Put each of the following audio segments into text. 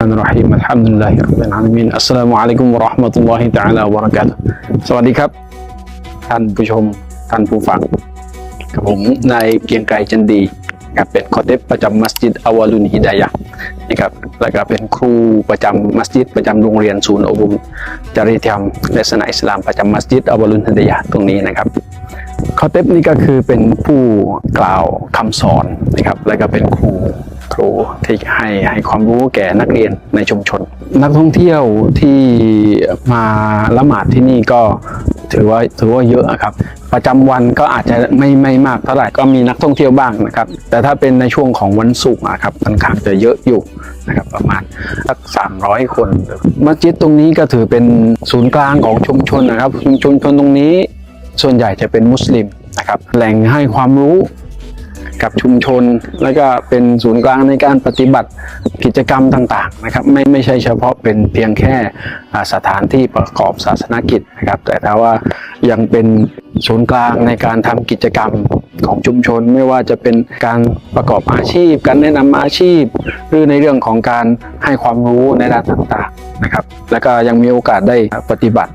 الرحمن الرحيم الحمد لله رب العالمين السلام عليكم ورحمة الله تعالى وبركاته สวัสดีครับ ท่านผู้ชม ท่านผู้ฟังกับผมนายเกรียงไกรจันดีครับเป็นคอเทปประจำมัสยิดอาวาลุนฮิดายะห์นะครับแล้วก็เป็นครูประจำมัสยิดประจำโรงเรียนศูนย์อบรมจริยธรรมและศาสนาอิสลามประจำมัสยิดอาวาลุนฮิดายะห์ตรงนี้นะครับ คอเทปนี่ก็คือเป็นผู้กล่าวคำสอนนะครับ แล้วก็เป็นครูครู ที่ให้ให้ความรู้แก่นักเรียนในชุมชน นักท่องเที่ยวที่มาละหมาดที่นี่ก็ถือว่าถือว่าเยอะครับ ประจำวันก็อาจจะไม่ไม่มากเท่าไหร่ก็มีนักท่องเที่ยวบ้างนะครับ แต่ถ้าเป็นในช่วงของวันศุกร์อะครับค่อนข้างจะเยอะอยู่นะครับประมาณสักสามร้อยคนมัสยิดตรงนี้ก็ถือเป็นศูนย์กลางของชุมชนนะครับชุมชนตรงนี้ส่วนใหญ่จะเป็นมุสลิมนะครับแหล่งให้ความรู้ กับชุมชน แล้วก็เป็นศูนย์กลางในการปฏิบัติกิจกรรมต่างๆนะครับไม่ไม่ใช่เฉพาะเป็นเพียงแค่สถานที่ประกอบศาสนกิจนะครับแต่ถ้าว่ายังเป็นศูนย์กลางในการทำกิจกรรมของชุมชน ไม่ว่าจะเป็นการประกอบอาชีพ การแนะนำอาชีพ หรือในเรื่องของการให้ความรู้ในด้านต่างๆนะครับแล้วก็ยังมีโอกาสได้ปฏิบัติ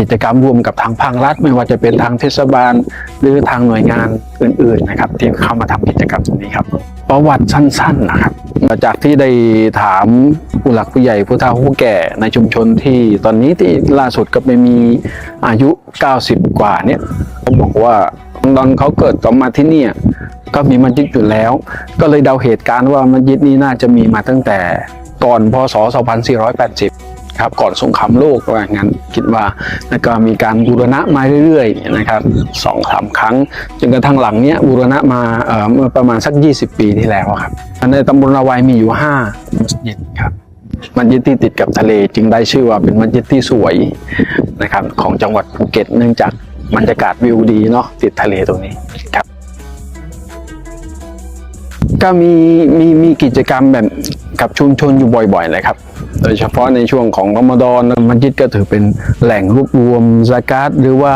กิจกรรมร่วมกับทางภาครัฐ ไม่ว่าจะเป็นทางเทศบาล หรือทางหน่วยงานอื่น ๆ นะครับ ที่เข้ามาทำกิจกรรมตรงนี้ครับ ประวัติสั้น ๆ นะครับจากที่ได้ถามผู้หลักผู้ใหญ่ผู้เฒ่าผู้แก่ในชุมชนที่ตอนนี้ที่ล่าสุดก็ไปมีอายุ 90 กว่าเนี่ยเขาบอกว่าตอนเขาเกิดต่อมาที่นี่ก็มีมัสยิดอยู่แล้ว ก็เลยเดาเหตุการณ์ว่ามัสยิดนี้น่าจะมีมาตั้งแต่ก่อนพศ 2480 ครับก่อนสงครามโลกว่างั้นคิดว่าแล้วก็มีการบูรณะมาเรื่อยๆนะครับสองสามครั้งจนกระทั่งหลังเนี้ยบูรณะมาเอ่อเมื่อประมาณสัก 20 ปีที่แล้วครับในตำบลระวายมีอยู่5มัสยิดครับมัสยิดที่ติดกับทะเลจึงได้ชื่อว่าเป็นมัสยิดที่สวยนะครับของจังหวัดภูเก็ตเนื่องจากบรรยากาศวิวดีเนาะติดทะเลตรงนี้ครับก็มีมีมีกิจกรรมแบบกับชุมชนอยู่บ่อยๆเลยครับ โดยเฉพาะในช่วงของรอมฎอนมัสยิดก็ถือเป็นแหล่งรวบรวมซากาตหรือว่า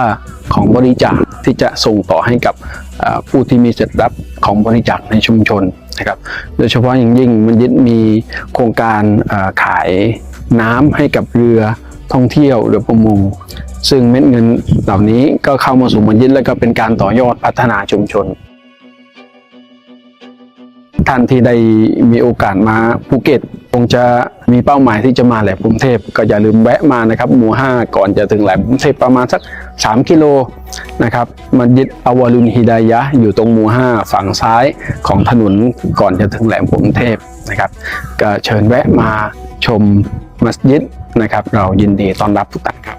ของบริจาคที่จะส่งต่อให้กับผู้ที่มีสิทธิ์รับของบริจาคในชุมชนนะครับ โดยเฉพาะอย่างยิ่งมัสยิดมีโครงการขายน้ำให้กับเรือท่องเที่ยวเรือประมงซึ่งเม็ดเงินเหล่านี้ก็เข้ามาสู่มัสยิดแล้วก็เป็นการต่อยอดพัฒนาชุมชนท่านที่ได้มีโอกาสมาภูเก็ต คงจะมีเป้าหมายที่จะมาแหลมกรุงเทพก็อย่าลืมแวะมานะครับหมู่5ก่อนจะถึงแหลมกรุงเทพประมาณสัก 3 กิโลนะครับมัสยิดอวารุนฮิดายะอยู่ตรงหมู่5ฝั่งซ้ายของถนนก่อนจะถึงแหลมกรุงเทพนะครับก็เชิญแวะมาชมมัสยิดนะครับ เรายินดีต้อนรับทุกท่านครับ